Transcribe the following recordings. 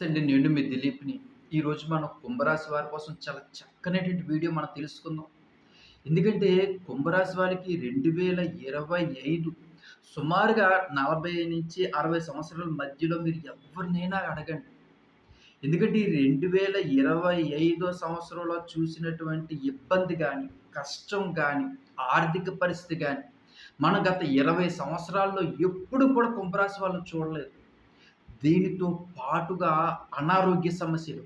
నమస్తే నేను మీ దిలీప్ని. ఈరోజు మనం కుంభరాశి వారి కోసం చాలా చక్కనటువంటి వీడియో మనం తెలుసుకుందాం. ఎందుకంటే కుంభరాశి వారికి రెండు వేల ఇరవై ఐదు సుమారుగా నలభై నుంచి అరవై సంవత్సరాల మధ్యలో మీరు ఎవరినైనా అడగండి. ఎందుకంటే ఈ రెండు వేల ఇరవై ఐదో సంవత్సరంలో చూసినటువంటి ఇబ్బంది కానీ కష్టం కానీ ఆర్థిక పరిస్థితి కానీ మనం గత ఇరవై సంవత్సరాల్లో ఎప్పుడు కూడా కుంభరాశి వాళ్ళు చూడలేదు. దీనితో పాటుగా అనారోగ్య సమస్యలు.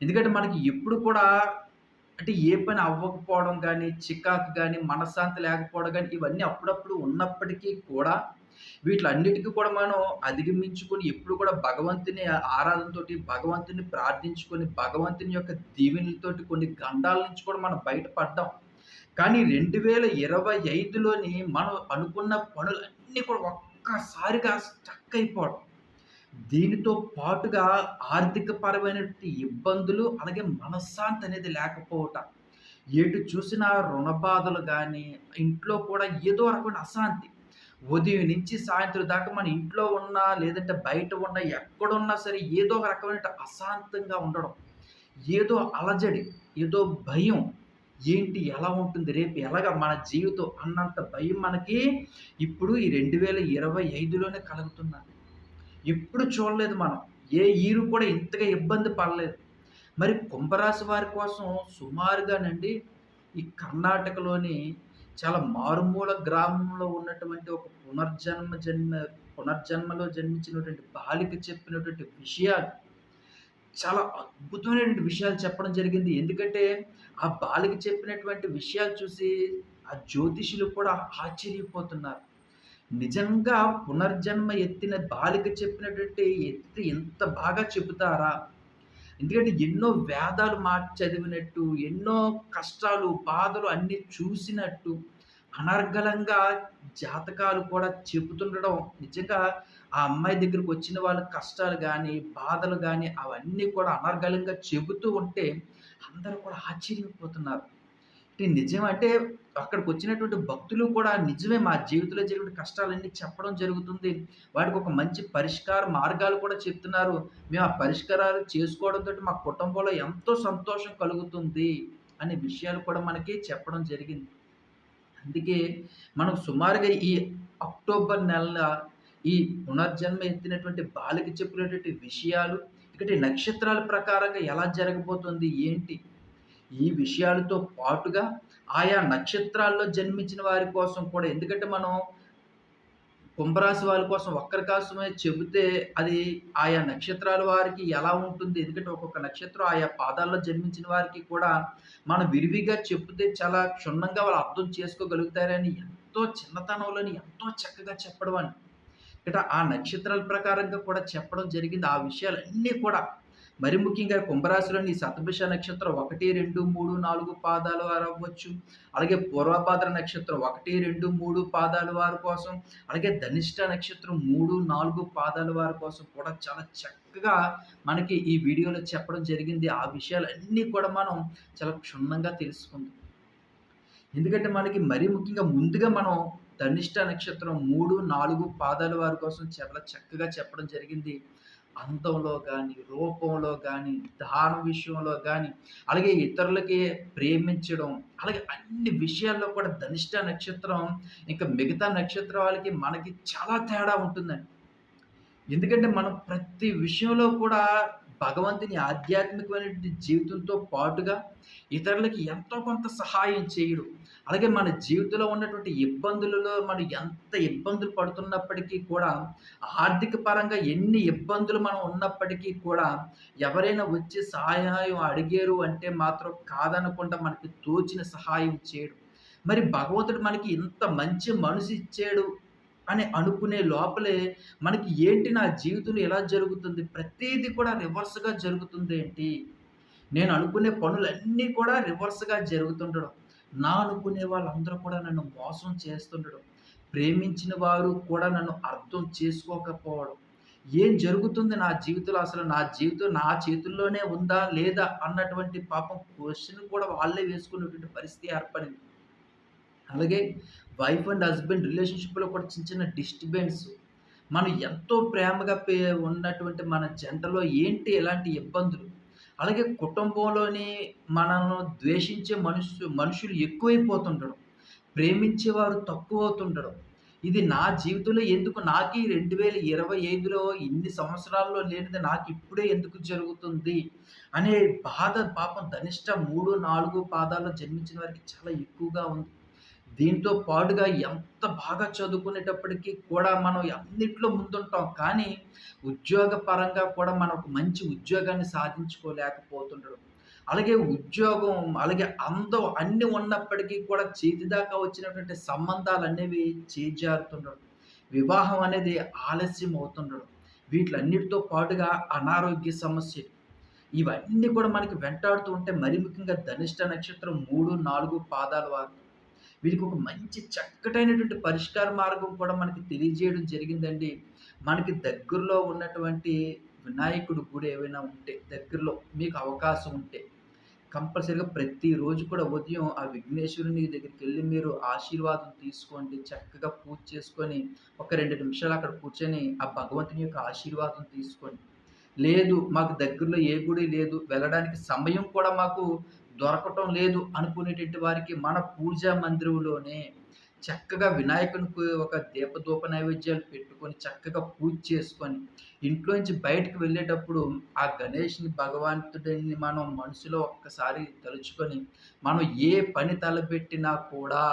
ఎందుకంటే మనకి ఎప్పుడు కూడా అంటే ఏ పని అవ్వకపోవడం కానీ చికాకు కానీ మనశ్శాంతి లేకపోవడం కానీ ఇవన్నీ అప్పుడప్పుడు ఉన్నప్పటికీ కూడా వీటిలన్నిటికీ కూడా మనం అధిగమించుకొని ఎప్పుడు కూడా భగవంతుని ఆరాధనతోటి భగవంతుని ప్రార్థించుకొని భగవంతుని యొక్క దీవెనలతోటి కొన్ని గండాల నుంచి కూడా మనం బయటపడ్డాం. కానీ రెండు వేల ఇరవై ఐదులోని మనం అనుకున్న పనులన్నీ కూడా ఒక్కసారిగా స్టక్ అయిపోవడం. దీనితో పాటుగా ఆర్థిక పరమైనటువంటి ఇబ్బందులు అలాగే మనశ్శాంతి అనేది లేకపోవటం. ఎటు చూసినా రుణ బాధలు కానీ ఇంట్లో కూడా ఏదో రకమైన అశాంతి. ఉదయం నుంచి సాయంత్రం దాకా మన ఇంట్లో ఉన్నా లేదంటే బయట ఉన్నా ఎక్కడున్నా సరే ఏదో ఒక రకమైన అశాంతంగా ఉండడం. ఏదో అలజడి ఏదో భయం. ఏంటి ఎలా ఉంటుంది రేపు ఎలాగ మన జీవితం అన్నంత భయం మనకి? ఇప్పుడు ఈ రెండు వేల ఇరవై ఐదులోనే కలుగుతున్నది. ఎప్పుడు చూడలేదు మనం. ఏ ఈరు కూడా ఇంతగా ఇబ్బంది పడలేదు. మరి కుంభరాశి వారి కోసం సుమారుగానండి ఈ కర్ణాటకలోని చాలా మారుమూల గ్రామంలో ఉన్నటువంటి ఒక పునర్జన్మ జన్మ పునర్జన్మలో జన్మించినటువంటి బాలిక చెప్పినటువంటి విషయాలు చాలా అద్భుతమైనటువంటి విషయాలు చెప్పడం జరిగింది. ఎందుకంటే ఆ బాలిక చెప్పినటువంటి విషయాలు చూసి ఆ జ్యోతిషులు కూడా ఆశ్చర్యపోతున్నారు. నిజంగా పునర్జన్మ ఎత్తిన బాలిక చెప్పినటువంటి ఎత్తి ఎంత బాగా చెబుతారా? ఎందుకంటే ఎన్నో వేదాలు మా చదివినట్టు ఎన్నో కష్టాలు బాధలు అన్నీ చూసినట్టు అనర్గళంగా జాతకాలు కూడా చెబుతుండడం నిజంగా ఆ అమ్మాయి దగ్గరికి వచ్చిన వాళ్ళ కష్టాలు కానీ బాధలు కానీ అవన్నీ కూడా అనర్గళంగా చెబుతూ ఉంటే అందరూ కూడా ఆశ్చర్యపోతున్నారు. అంటే నిజం అంటే అక్కడికి వచ్చినటువంటి భక్తులు కూడా నిజమే మా జీవితంలో జరిగిన కష్టాలన్నీ చెప్పడం జరుగుతుంది. వాటికి ఒక మంచి పరిష్కార మార్గాలు కూడా చెప్తున్నారు. మేము ఆ పరిష్కారాలు చేసుకోవడంతో మా కుటుంబంలో ఎంతో సంతోషం కలుగుతుంది అనే విషయాలు కూడా మనకి చెప్పడం జరిగింది. అందుకే మనం సుమారుగా ఈ అక్టోబర్ నెల ఈ పునర్జన్మ ఎత్తినటువంటి బాలిక చెప్పినటువంటి విషయాలు ఇక్కడ నక్షత్రాల ప్రకారంగా ఎలా జరగబోతుంది ఏంటి ఈ విషయాలతో పాటుగా ఆయా నక్షత్రాల్లో జన్మించిన వారి కోసం కూడా ఎందుకంటే మనం కుంభరాశి వారి కోసం ఒక్కరి కోసమే చెబితే అది ఆయా నక్షత్రాల వారికి ఎలా ఉంటుంది? ఎందుకంటే ఒక్కొక్క నక్షత్రం ఆయా పాదాల్లో జన్మించిన వారికి కూడా మనం విరివిగా చెబితే చాలా క్షుణ్ణంగా వాళ్ళు అర్థం చేసుకోగలుగుతారని ఎంతో చిన్నతనంలోని ఎంతో చక్కగా చెప్పడం అని ఇక్కడ ఆ నక్షత్రాల ప్రకారంగా కూడా చెప్పడం జరిగింది. ఆ విషయాలన్నీ కూడా మరి ముఖ్యంగా కుంభరాశిలోని శతభిష నక్షత్రం ఒకటి రెండు మూడు నాలుగు పాదాలు వారు అవ్వచ్చు. అలాగే పూర్వభాద్ర నక్షత్రం ఒకటి రెండు మూడు పాదాల వారి కోసం అలాగే ధనిష్ట నక్షత్రం మూడు నాలుగు పాదాల వారి కోసం కూడా చాలా చక్కగా మనకి ఈ వీడియోలో చెప్పడం జరిగింది. ఆ విషయాలన్నీ కూడా మనం చాలా క్షుణ్ణంగా తెలుసుకుందాం. ఎందుకంటే మనకి మరీ ముఖ్యంగా ముందుగా మనం ధనిష్ట నక్షత్రం మూడు నాలుగు పాదాల వారి కోసం చాలా చక్కగా చెప్పడం జరిగింది. అందంలో కానీ రూపంలో కానీ దాన విషయంలో కానీ అలాగే ఇతరులకి ప్రేమించడం అలాగే అన్ని విషయాల్లో కూడా ధనిష్ట నక్షత్రం ఇంకా మిగతా నక్షత్రాలకి మనకి చాలా తేడా ఉంటుందండి. ఎందుకంటే మనం ప్రతి విషయంలో కూడా భగవంతుని ఆధ్యాత్మికమైనటువంటి జీవితంతో పాటుగా ఇతరులకి ఎంతో కొంత సహాయం చేయడం. అలాగే మన జీవితంలో ఉన్నటువంటి ఇబ్బందులలో మనం ఎంత ఇబ్బందులు పడుతున్నప్పటికీ కూడా ఆర్థిక పరంగా ఎన్ని ఇబ్బందులు మనం ఉన్నప్పటికీ కూడా ఎవరైనా వచ్చి సహాయం అడిగారు అంటే మాత్రం కాదనకుండా మనకి తోచిన సహాయం చేయడం. మరి భగవంతుడు మనకి ఇంత మంచి మనసు ఇచ్చాడు అని అనుకునే లోపలే మనకి ఏంటి నా జీవితంలో ఎలా జరుగుతుంది? ప్రతిదీ కూడా రివర్స్గా జరుగుతుంది ఏంటి? నేను అనుకునే పనులన్నీ కూడా రివర్స్గా జరుగుతుండడం. నా అనుకునే వాళ్ళందరూ కూడా నన్ను మోసం చేస్తుండడం. ప్రేమించిన వారు కూడా నన్ను అర్థం చేసుకోకపోవడం. ఏం జరుగుతుంది నా జీవితంలో? అసలు నా జీవితం నా చేతుల్లోనే ఉందా? లేదా? అన్నటువంటి పాపం క్వశ్చన్ కూడా వాళ్ళే వేసుకునేటువంటి పరిస్థితి ఏర్పడింది. అలాగే వైఫ్ అండ్ హస్బెండ్ రిలేషన్షిప్లో కూడా చిన్న చిన్న డిస్టర్బెన్స్ మనం ఎంతో ప్రేమగా పే ఉన్నటువంటి మన జంటలో ఏంటి ఎలాంటి ఇబ్బందులు? అలాగే కుటుంబంలోని మనల్ని ద్వేషించే మనుషు మనుషులు ఎక్కువైపోతుండడం. ప్రేమించేవారు తక్కువవుతుండడం. ఇది నా జీవితంలో ఎందుకు నాకు ఈ రెండు వేల ఇరవై ఐదులో ఇన్ని సంవత్సరాల్లో లేనిది నాకిప్పుడే ఎందుకు జరుగుతుంది? అనే బాధ పాపం ధనిష్ట 3, 4 పాదాల్లో జన్మించిన వారికి చాలా ఎక్కువగా ఉంది. దీంతో పాటుగా ఎంత బాగా చదువుకునేటప్పటికీ కూడా మనం అన్నిట్లో ముందుంటాం. కానీ ఉద్యోగ పరంగా కూడా మనం ఒక మంచి ఉద్యోగాన్ని సాధించుకోలేకపోతుండడం. అలాగే ఉద్యోగం, అలాగే అందం అన్ని ఉన్నప్పటికీ కూడా చేతి దాకా వచ్చినటువంటి సంబంధాలనేవి చేజారుతుండడం. వివాహం అనేది ఆలస్యం అవుతుండడం. వీటిలన్నిటితో పాటుగా అనారోగ్య సమస్యలు. ఇవన్నీ కూడా మనకి వెంటాడుతూ ఉంటే మరి ముఖ్యంగా ధనిష్ట నక్షత్రం 3, 4 పాదాల వారు వీరికి ఒక మంచి చక్కటైనటువంటి పరిష్కార మార్గం కూడా మనకి తెలియజేయడం జరిగిందండి. మనకి దగ్గరలో ఉన్నటువంటి వినాయకుడి గుడి ఏవైనా ఉంటే దగ్గరలో మీకు అవకాశం ఉంటే కంపల్సరీగా ప్రతిరోజు కూడా ఉదయం ఆ విఘ్నేశ్వరుని దగ్గరికి వెళ్ళి మీరు ఆశీర్వాదం తీసుకోండి. చక్కగా పూజ చేసుకొని ఒక రెండు నిమిషాలు అక్కడ కూర్చొని ఆ భగవంతుని యొక్క ఆశీర్వాదం తీసుకోండి. లేదు మాకు దగ్గరలో ఏ గుడి లేదు, వెళ్ళడానికి సమయం కూడా మాకు దొరకటం లేదు అనుకునేటువంటి వారికి మన పూజా మందిరంలోనే చక్కగా వినాయకునికి ఒక దీపధూప నైవేద్యాలు పెట్టుకొని చక్కగా పూజ చేసుకొని ఇంట్లో నుంచి బయటకు వెళ్ళేటప్పుడు ఆ గణేష్‌ని భగవంతుడిని మనం మనసులో ఒక్కసారి తలుచుకొని మనం ఏ పని తలపెట్టినా కూడా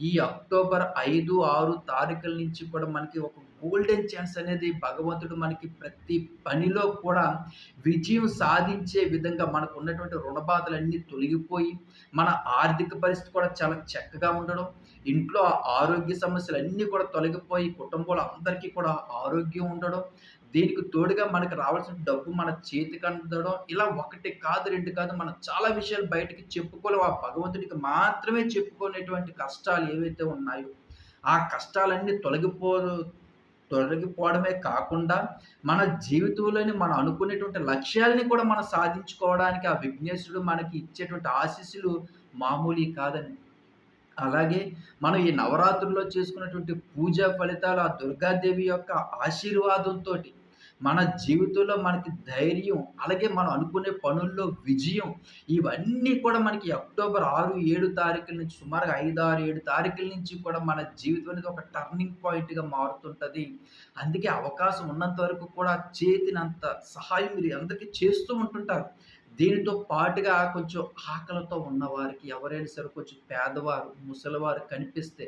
ఈ అక్టోబర్ 5, 6 తారీఖుల నుంచి కూడా మనకి ఒక గోల్డెన్ ఛాన్స్ అనేది భగవంతుడు మనకి ప్రతి పనిలో కూడా విజయం సాధించే విధంగా మనకున్నటువంటి రుణ బాధలన్నీ తొలగిపోయి, మన ఆర్థిక పరిస్థితి కూడా చాలా చక్కగా ఉండడం, ఇంట్లో ఆరోగ్య సమస్యలు అన్నీ కూడా తొలగిపోయి, కుటుంబంలో అందరికీ కూడా ఆరోగ్యం ఉండడం, దీనికి తోడుగా మనకు రావాల్సిన డబ్బు మన చేతికి అందడం, ఇలా ఒకటి కాదు, రెండు కాదు మనం చాలా విషయాలు బయటికి చెప్పుకోలేము ఆ భగవంతుడికి మాత్రమే చెప్పుకునేటువంటి కష్టాలు ఏవైతే ఉన్నాయో, ఆ కష్టాలన్నీ తొలగిపో తొలగిపోవడమే కాకుండా, మన జీవితంలోని మనం అనుకునేటువంటి లక్ష్యాలని కూడా మనం సాధించుకోవడానికి ఆ విఘ్నేశ్వరుడు మనకి ఇచ్చేటువంటి ఆశీస్సులు మామూలు కాదండి. అలాగే మనం ఈ నవరాత్రుల్లో చేసుకున్నటువంటి పూజా ఫలితాలు ఆ దుర్గాదేవి యొక్క ఆశీర్వాదంతో మన జీవితంలో మనకి ధైర్యం, అలాగే మనం అనుకునే పనుల్లో విజయం ఇవన్నీ కూడా మనకి అక్టోబర్ 6, 7 తారీఖుల నుంచి సుమారుగా 5, 6, 7 తారీఖుల నుంచి కూడా మన జీవితం అనేది ఒక టర్నింగ్ పాయింట్‌గా మారుతుంటుంది అందుకే అవకాశం ఉన్నంత వరకు కూడా చేతినంత సహాయం మీరు అందరికీ చేస్తూ ఉంటుంటారు. దీనితో పాటుగా కొంచెం ఆకలితో ఉన్నవారికి ఎవరైనా సరే కొంచెం పేదవారు, ముసలివారు కనిపిస్తే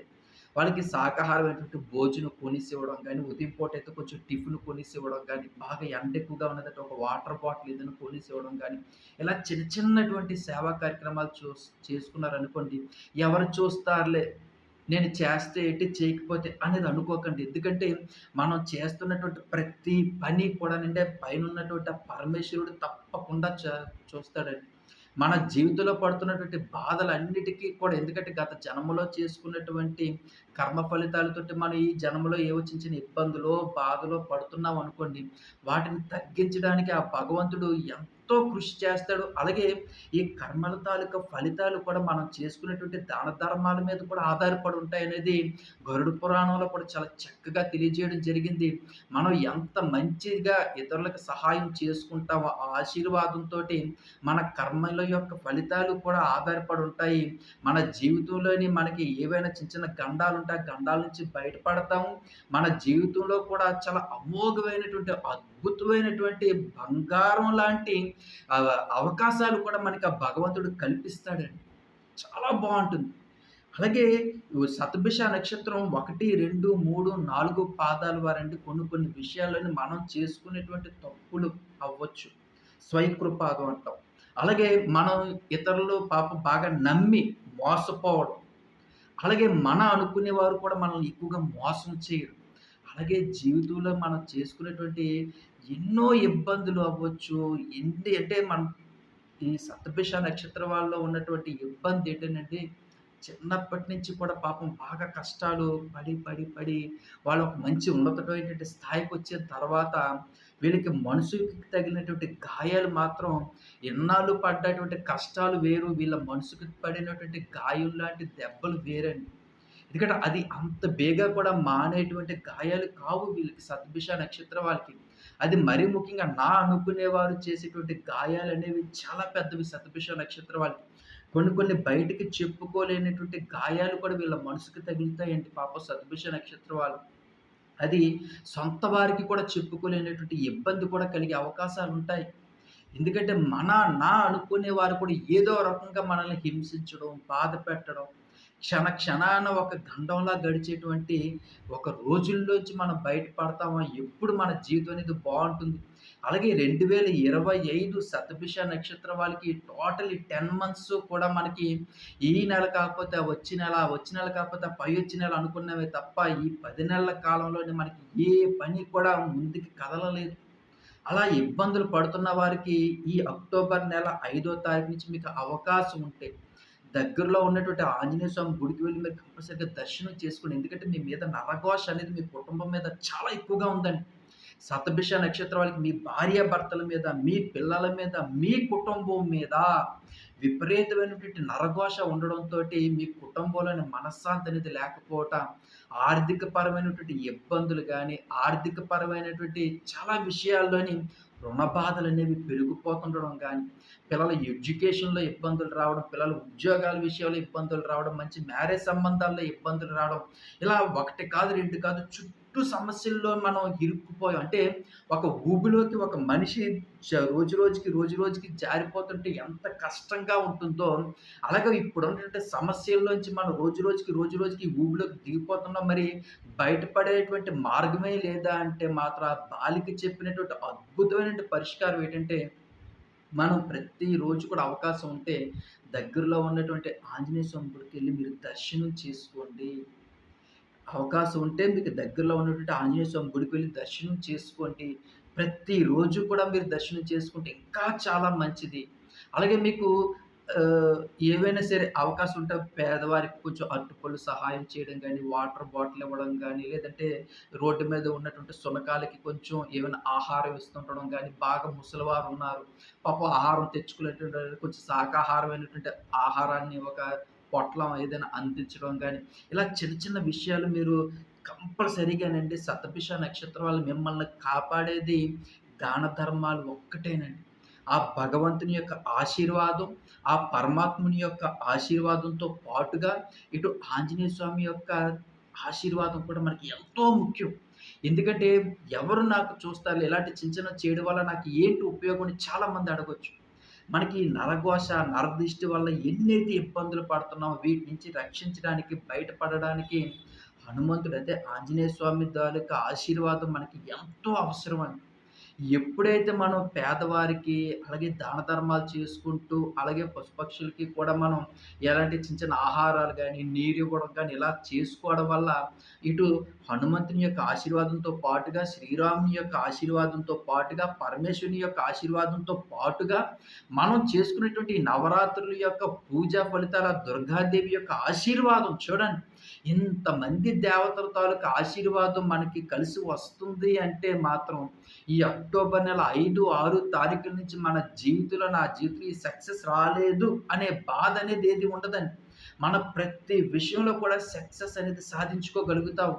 వాళ్ళకి శాకాహారమైనటువంటి భోజనం కొనిసివ్వడం కానీ ఉదయం పూటైతే కొంచెం టిఫిన్ కొనిసివ్వడం కానీ బాగా ఎండ ఎక్కువగా ఉన్నదంటే ఒక వాటర్ బాటిల్ ఏదైనా కొనిసివ్వడం కానీ ఇలా చిన్న చిన్నటువంటి సేవా కార్యక్రమాలు చూ చేసుకున్నారనుకోండి, ఎవరు చూస్తారులే నేను చేస్తే ఏంటి, చేయకపోతే అనేది అనుకోకండి. ఎందుకంటే మనం చేస్తున్నటువంటి ప్రతి పని కూడా కూడానండి పైనున్నటువంటి ఆ పరమేశ్వరుడు తప్పకుండా చ చూస్తాడండి. మన జీవితంలో పడుతున్నటువంటి బాధలన్నిటికీ కూడా ఎందుకంటే గత జన్మలో చేసుకున్నటువంటి కర్మ ఫలితాలతోటి మనం ఈ జన్మలో ఏ వచ్చిన చిన్న ఇబ్బందులో, బాధలో పడుతున్నాం అనుకోండి, వాటిని తగ్గించడానికి ఆ భగవంతుడు ఎంత ఎంతో కృషి చేస్తాడు. అలాగే ఈ కర్మల తాలూకా ఫలితాలు కూడా మనం చేసుకునేటువంటి దాన ధర్మాల మీద కూడా ఆధారపడి ఉంటాయనేది గరుడ పురాణంలో కూడా చాలా చక్కగా తెలియజేయడం జరిగింది. మనం ఎంత మంచిగా ఇతరులకు సహాయం చేసుకుంటామో ఆ ఆశీర్వాదంతో మన కర్మల యొక్క ఫలితాలు కూడా ఆధారపడి ఉంటాయి. మన జీవితంలోని మనకి ఏవైనా చిన్న చిన్న గండాలుంటే ఆ గండాల నుంచి బయటపడతాము. మన జీవితంలో కూడా చాలా అమోఘమైనటువంటి, అద్భుతమైనటువంటి బంగారం లాంటి అవకాశాలు కూడా మనకి ఆ భగవంతుడు కల్పిస్తాడండి. చాలా బాగుంటుంది అలాగే శతభిష నక్షత్రం 1, 2, 3, 4 పాదాల వారండి కొన్ని కొన్ని విషయాలను మనం చేసుకునేటువంటి తప్పులు అవ్వచ్చు. స్వయంకృపాగం అంటాం. అలాగే మనం ఇతరులు పాపం బాగా నమ్మి మోసపోవడం. అలాగే మన అనుకునేవారు కూడా మనల్ని ఎక్కువగా మోసం చేయరు. అలాగే జీవితంలో మనం చేసుకునేటువంటి ఎన్నో ఇబ్బందులు అవ్వచ్చు. ఎన్ని అంటే మనం ఈ సప్తభిష నక్షత్రం వాళ్ళలో ఉన్నటువంటి ఇబ్బంది ఏంటంటే చిన్నప్పటి నుంచి కూడా పాపం బాగా కష్టాలు పడి, పడి, పడి వాళ్ళ ఒక మంచి ఉన్నతమైనటువంటి స్థాయికొచ్చిన తర్వాత వీళ్ళకి మనసుకి తగిలినటువంటి గాయాలు మాత్రం ఎన్నాళ్ళు పడ్డటువంటి కష్టాలు వేరు. వీళ్ళ మనసుకి పడినటువంటి గాయం లాంటి దెబ్బలు వేరండి. ఎందుకంటే అది అంత బేగా కూడా మానేటువంటి గాయాలు కావు వీళ్ళకి సద్భిష నక్షత్రం వాళ్ళకి. అది మరీ ముఖ్యంగా నా అనుకునేవారు చేసేటువంటి గాయాలనేవి చాలా పెద్దవి శతభిష నక్షత్రం వాళ్ళకి. కొన్ని కొన్ని బయటికి చెప్పుకోలేనటువంటి గాయాలు కూడా వీళ్ళ మనసుకు తగులుతాయండి పాప శతభిష నక్షత్రం వాళ్ళు. అది సొంత వారికి కూడా చెప్పుకోలేనటువంటి ఇబ్బంది కూడా కలిగే అవకాశాలు ఉంటాయి ఎందుకంటే మన, నా అనుకునే వారు కూడా ఏదో రకంగా మనల్ని హింసించడం, బాధ పెట్టడం, క్షణ క్షణాన ఒక గండంలా గడిచేటువంటి ఒక రోజుల్లోంచి మనం బయటపడతామా ఎప్పుడు మన జీవితం అనేది బాగుంటుంది అలాగే రెండు వేల ఇరవై ఐదు సతభిష నక్షత్రం వాళ్ళకి టోటలీ 10 మంత్స్ కూడా మనకి ఈ నెల కాకపోతే వచ్చే నెల, వచ్చే నెల కాకపోతే పై వచ్చే నెల అనుకున్నవే తప్ప ఈ పది నెలల కాలంలోనే మనకి ఏ పని కూడా ముందుకు కదలలేదు. అలా ఇబ్బందులు పడుతున్న వారికి ఈ అక్టోబర్ నెల ఐదో తారీఖు నుంచి మీకు అవకాశం ఉంటే దగ్గరలో ఉన్నటువంటి ఆంజనేయ స్వామి గుడికి వెళ్ళి మీరు కంపల్సరిగా దర్శనం చేసుకోండి. ఎందుకంటే మీ మీద నరఘోష అనేది మీ కుటుంబం మీద చాలా ఎక్కువగా ఉందండి. సతభిష నక్షత్రం వాళ్ళకి మీ భార్యాభర్తల మీద, మీ పిల్లల మీద, మీ కుటుంబం మీద విపరీతమైనటువంటి నరఘోష ఉండడంతో మీ కుటుంబంలోని మనశ్శాంతి అనేది లేకపోవటం, ఆర్థిక పరమైనటువంటి ఇబ్బందులు కానీ ఆర్థిక పరమైనటువంటి చాలా విషయాల్లోని రుణ బాధలు అనేవి పెరిగిపోతుండడం కానీ పిల్లల ఎడ్యుకేషన్‌లో ఇబ్బందులు రావడం, పిల్లల ఉద్యోగాల విషయంలో ఇబ్బందులు రావడం, మంచి మ్యారేజ్ సంబంధాల్లో ఇబ్బందులు రావడం, ఇలా ఒకటి కాదు, రెండు కాదు చుట్టూ సమస్యల్లో మనం ఇరుక్కుపోయాం. అంటే ఒక ఊబిలోకి ఒక మనిషి రోజు రోజుకి, రోజు రోజుకి జారిపోతుంటే ఎంత కష్టంగా ఉంటుందో, అలాగే ఇప్పుడు ఉన్నటువంటి సమస్యల్లోంచి మనం రోజు రోజుకి, రోజు రోజుకి ఊబిలోకి దిగిపోతున్నాం. మరి బయటపడేటువంటి మార్గమే లేదా అంటే మాత్రం ఆ బాలిక చెప్పినటువంటి అద్భుతమైనటువంటి పరిష్కారం ఏంటంటే మనం ప్రతిరోజు కూడా అవకాశం ఉంటే దగ్గరలో ఉన్నటువంటి ఆంజనేయ స్వామి గుడికి వెళ్ళి మీరు దర్శనం చేసుకోండి. అవకాశం ఉంటే మీకు దగ్గరలో ఉన్నటువంటి ఆంజనేయ స్వామి గుడికి వెళ్ళి దర్శనం చేసుకోండి. ప్రతిరోజు కూడా మీరు దర్శనం చేసుకుంటే ఇంకా చాలా మంచిది. అలాగే మీకు ఏవైనా సరే అవకాశం ఉంటే పేదవారికి కొంచెం అరటిపళ్ళు సహాయం చేయడం కానీ వాటర్ బాటిల్ ఇవ్వడం కానీ లేదంటే రోడ్డు మీద ఉన్నటువంటి సునకాలకి కొంచెం ఏమైనా ఆహారం ఇస్తుండడం కానీ బాగా ముసలివారు ఉన్నారు. పాప ఆహారం తెచ్చుకునేటువంటి కొంచెం శాకాహారమైనటువంటి ఆహారాన్ని ఒక పొట్లం ఏదైనా అందించడం కానీ ఇలా చిన్న చిన్న విషయాలు మీరు కంపల్సరీగానండి శతభిష నక్షత్రం వాళ్ళు మిమ్మల్ని కాపాడేది దాన ధర్మాలు ఒక్కటేనండి. ఆ భగవంతుని యొక్క ఆశీర్వాదం, ఆ పరమాత్ముని యొక్క ఆశీర్వాదంతో పాటుగా ఇటు ఆంజనేయ స్వామి యొక్క ఆశీర్వాదం కూడా మనకి ఎంతో ముఖ్యం. ఎందుకంటే ఎవరు నాకు చూస్తారు ఇలాంటి చిన్న చిన్న చేయడం వల్ల నాకు ఏంటి ఉపయోగం అని చాలామంది అడగొచ్చు. మనకి నరఘోష, నరదృష్టి వల్ల ఎన్నైతే ఇబ్బందులు పడుతున్నామో వీటి నుంచి రక్షించడానికి, బయటపడడానికి హనుమంతుడు అయితే ఆంజనేయ స్వామి తాలూకా ఆశీర్వాదం మనకి ఎంతో అవసరం అండి ఎప్పుడైతే మనం పేదవారికి, అలాగే దాన ధర్మాలు చేసుకుంటూ, అలాగే పశుపక్షులకి కూడా మనం ఎలాంటి చిన్న చిన్న ఆహారాలు కానీ నీరు ఇవ్వడం కానీ ఇలా చేసుకోవడం వల్ల ఇటు హనుమంతుని యొక్క ఆశీర్వాదంతో పాటుగా, శ్రీరాముని యొక్క ఆశీర్వాదంతో పాటుగా, పరమేశ్వరుని యొక్క ఆశీర్వాదంతో పాటుగా, మనం చేసుకునేటువంటి నవరాత్రుల యొక్క పూజా ఫలితాల దుర్గాదేవి యొక్క ఆశీర్వాదం చూడండి. ఇంతమంది దేవతల తాలూకా ఆశీర్వాదం మనకి కలిసి వస్తుంది అంటే మాత్రం ఈ అక్టోబర్ నెల 5, 6 తారీఖుల నుంచి మన జీవితంలో నా జీవితం ఈ సక్సెస్ రాలేదు అనే బాధ అనేది ఏది ఉండదండి. మన ప్రతి విషయంలో కూడా సక్సెస్ అనేది సాధించుకోగలుగుతాం.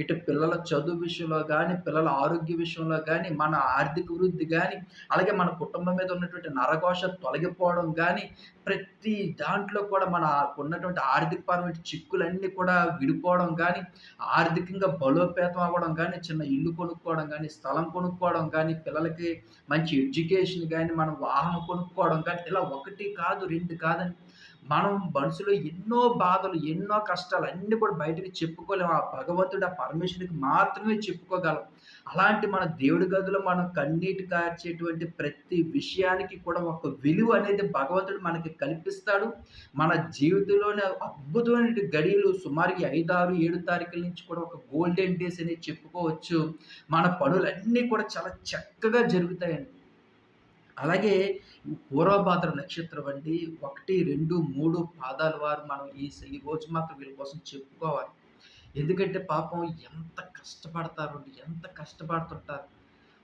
ఇటు పిల్లల చదువు విషయంలో కానీ పిల్లల ఆరోగ్య విషయంలో కానీ మన ఆర్థిక వృద్ధి కానీ అలాగే మన కుటుంబం మీద ఉన్నటువంటి నరఘోష తొలగిపోవడం కానీ ప్రతి దాంట్లో కూడా మనకున్నటువంటి ఆర్థికపరమైన చిక్కులన్నీ కూడా విడిపోవడం కానీ ఆర్థికంగా బలోపేతం అవ్వడం కానీ చిన్న ఇల్లు కొనుక్కోవడం కానీ స్థలం కొనుక్కోవడం కానీ పిల్లలకి మంచి ఎడ్యుకేషన్ కానీ మనం వాహనం కొనుక్కోవడం కానీ ఇలా ఒకటి కాదు, రెండు కాదని మనం మనసులో ఎన్నో బాధలు, ఎన్నో కష్టాలు అన్నీ కూడా బయటకి చెప్పుకోలేము ఆ భగవంతుడు, ఆ పరమేశ్వరుడికి మాత్రమే చెప్పుకోగలం. అలాంటి మన దేవుడి గదిలో మనం కన్నీటి కార్చేటువంటి ప్రతి విషయానికి కూడా ఒక విలువ అనేది భగవంతుడు మనకి కల్పిస్తాడు. మన జీవితంలోనే అద్భుతమైన గడియలు సుమారుగా 5, 6, 7 తారీఖుల నుంచి కూడా ఒక గోల్డెన్ డేస్ అనేది చెప్పుకోవచ్చు. మన పనులన్నీ కూడా చాలా చక్కగా జరుగుతాయండి. అలాగే పూర్వభాద్ర నక్షత్రం అండి 1, 2, 3 పాదాల వారు మనం ఈ ఈ రోజు మాత్రం వీళ్ళ కోసం చెప్పుకోవాలి. ఎందుకంటే పాపం ఎంత కష్టపడతారు ఎంత కష్టపడుతుంటారు.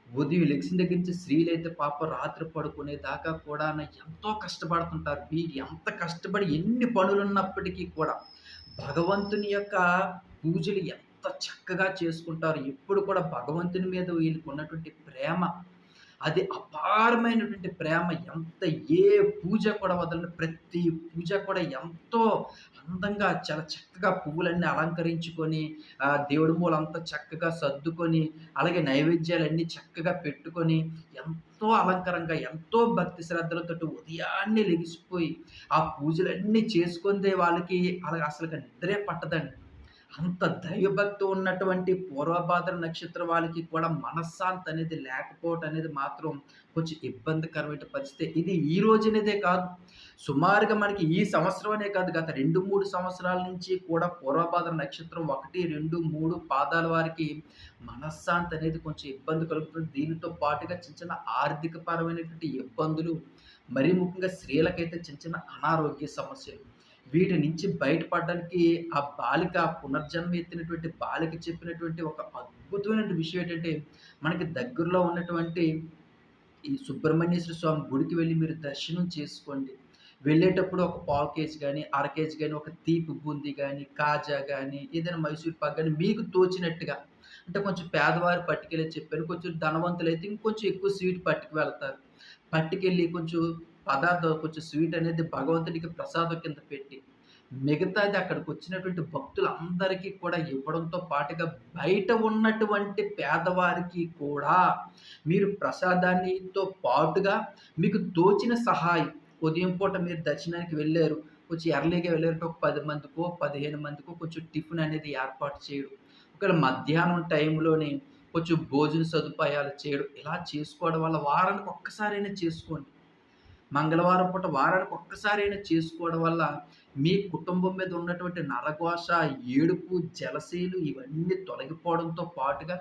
ఉదయం లెగిసిన దగ్గర నుంచి స్త్రీలైతే పాపం రాత్రి పడుకునే దాకా కూడా ఎంతో కష్టపడుతుంటారు. వీరు ఎంత కష్టపడి ఎన్ని పనులున్నప్పటికీ కూడా భగవంతుని యొక్క పూజలు ఎంత చక్కగా చేసుకుంటారు. ఎప్పుడు కూడా భగవంతుని మీద వీళ్ళకి ఉన్నటువంటి ప్రేమ అది అపారమైనటువంటి ప్రేమ ఎంత ఏ పూజ కూడా వదలని ప్రతి పూజ కూడా ఎంతో అందంగా చాలా చక్కగా పువ్వులన్నీ అలంకరించుకొని దేవుడి మూలంతా చక్కగా సర్దుకొని అలాగే నైవేద్యాలన్నీ చక్కగా పెట్టుకొని ఎంతో అలంకరంగా ఎంతో భక్తి శ్రద్ధలతోటి ఉదయాన్నే లెగిసిపోయి ఆ పూజలన్నీ చేసుకుందే వాళ్ళకి అలాగే అసలు నిద్రే పట్టదండి. అంత దైవభక్తి ఉన్నటువంటి పూర్వభాద్ర నక్షత్రం వాళ్ళకి కూడా మనశ్శాంతి అనేది లేకపోవటం అనేది మాత్రం కొంచెం ఇబ్బందికరమైన పరిస్థితి. ఇది ఈ రోజునేదే కాదు. సుమారుగా మనకి ఈ సంవత్సరం అనే కాదు గత రెండు మూడు సంవత్సరాల నుంచి కూడా పూర్వభాద్ర నక్షత్రం ఒకటి రెండు మూడు పాదాల వారికి మనశ్శాంతి అనేది కొంచెం ఇబ్బంది కలుగుతుంది. దీనితో పాటుగా చిన్న చిన్న ఆర్థిక పరమైనటువంటి ఇబ్బందులు మరీ ముఖ్యంగా స్త్రీలకైతే చిన్న చిన్న అనారోగ్య సమస్యలు వీటి నుంచి బయటపడడానికి ఆ బాలిక పునర్జన్మ ఎత్తినటువంటి బాలిక చెప్పినటువంటి ఒక అద్భుతమైన విషయం ఏంటంటే మనకి దగ్గరలో ఉన్నటువంటి ఈ సుబ్రహ్మణ్యేశ్వర స్వామి గుడికి వెళ్ళి మీరు దర్శనం చేసుకోండి. వెళ్ళేటప్పుడు ఒక పావు కేజీ కానీ అర కేజీ కానీ ఒక తీపి బూందీ కానీ కాజా కానీ ఏదైనా మైసూర్ పాక్ కానీ మీకు తోచినట్టుగా అంటే కొంచెం పేదవారు పట్టుకెళ్ళి చెప్పారు కొంచెం ధనవంతులు అయితే ఇంకొంచెం ఎక్కువ స్వీట్ పట్టుకు వెళ్తారు. పట్టుకెళ్ళి కొంచెం పదార్థం కొంచెం స్వీట్ అనేది భగవంతుడికి ప్రసాదం కింద పెట్టి మిగతాది అక్కడికి వచ్చినటువంటి భక్తులందరికీ కూడా ఇవ్వడంతో పాటుగా బయట ఉన్నటువంటి పేదవారికి కూడా మీరు ప్రసాదాన్నితో పాటుగా మీకు తోచిన సహాయం. ఉదయం పూట మీరు దర్శనానికి వెళ్ళారు కొంచెం ఎర్లీగా వెళ్ళారంటే ఒక పది మందికో పదిహేను మందికో కొంచెం టిఫిన్ అనేది ఏర్పాటు చేయడం ఒకవేళ మధ్యాహ్నం టైంలోనే కొంచెం భోజన సదుపాయాలు చేయడం ఇలా చేసుకోవడం వల్ల వారానికి ఒక్కసారైనా చేసుకోండి. మంగళవారం పూట వారానికి ఒక్కసారైనా చేసుకోవడం వల్ల మీ కుటుంబం మీద ఉన్నటువంటి నరఘోష ఏడుపు జలసీలు ఇవన్నీ తొలగిపోవడంతో పాటుగా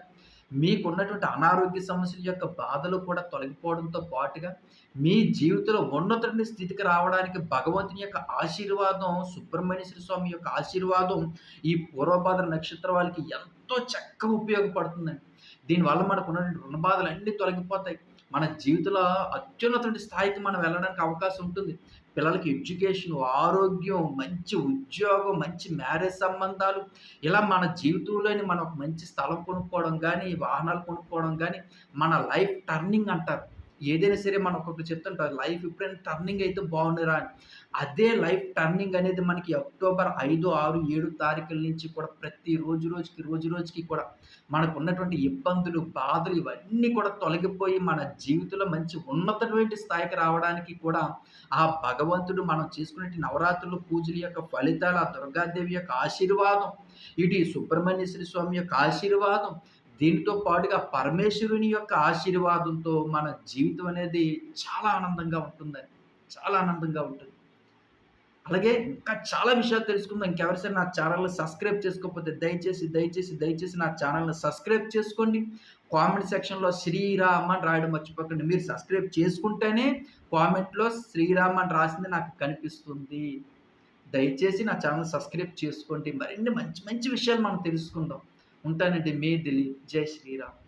మీకున్నటువంటి అనారోగ్య సమస్యల యొక్క బాధలు కూడా తొలగిపోవడంతో పాటుగా మీ జీవితంలో ఉన్నతమైన స్థితికి రావడానికి భగవంతుని యొక్క ఆశీర్వాదం సుబ్రహ్మణ్యేశ్వర స్వామి యొక్క ఆశీర్వాదం ఈ పూర్వభాద్ర నక్షత్రం వాళ్ళకి ఎంతో చక్కగా ఉపయోగపడుతుందండి. దీనివల్ల మనకు ఉన్నటువంటి రుణ బాధలు అన్నీ తొలగిపోతాయి. మన జీవితంలో అత్యున్నత స్థాయికి మనం వెళ్ళడానికి అవకాశం ఉంటుంది. పిల్లలకి ఎడ్యుకేషన్ ఆరోగ్యం మంచి ఉద్యోగం మంచి మ్యారేజ్ సంబంధాలు ఇలా మన జీవితంలోని మనం ఒక మంచి స్థలం కొనుక్కోవడం కానీ వాహనాలు కొనుక్కోవడం కానీ మన లైఫ్ టర్నింగ్ అంటారు. ఏదైనా సరే మనం ఒక్కొక్కరు చెప్తుంటారు లైఫ్ ఎప్పుడైనా టర్నింగ్ అయితే బాగుండరా అని. అదే లైఫ్ టర్నింగ్ అనేది మనకి అక్టోబర్ ఐదు ఆరు ఏడు తారీఖుల నుంచి కూడా ప్రతి రోజు రోజుకి రోజు రోజుకి కూడా మనకు ఉన్నటువంటి ఇబ్బందులు బాధలు ఇవన్నీ కూడా తొలగిపోయి మన జీవితంలో మంచి ఉన్నతమైన స్థాయికి రావడానికి కూడా ఆ భగవంతుడు మనం చేసుకునే నవరాత్రులు పూజల యొక్క ఫలితాలు ఆ దుర్గాదేవి యొక్క ఆశీర్వాదం ఇటు సుబ్రహ్మణ్యేశ్వరి స్వామి యొక్క ఆశీర్వాదం దీనితో పాటుగా పరమేశ్వరుని యొక్క ఆశీర్వాదంతో మన జీవితం అనేది చాలా ఆనందంగా ఉంటుందండి. చాలా ఆనందంగా ఉంటుంది. అలాగే ఇంకా చాలా విషయాలు తెలుసుకుందాం. ఇంకెవరిసైనా నా ఛానల్ని సబ్స్క్రైబ్ చేసుకోకపోతే దయచేసి దయచేసి దయచేసి నా ఛానల్ని సబ్స్క్రైబ్ చేసుకోండి. కామెంట్ సెక్షన్లో శ్రీరామ్ అని రాయడం మర్చిపోకండి. మీరు సబ్స్క్రైబ్ చేసుకుంటేనే కామెంట్లో శ్రీరామ్ అని రాసింది నాకు కనిపిస్తుంది. దయచేసి నా ఛానల్ సబ్స్క్రైబ్ చేసుకోండి. మరిన్ని మంచి మంచి విషయాలు మనం తెలుసుకుందాం. ఉంటానండి మీ దిలీప్ జై శ్రీరామ్.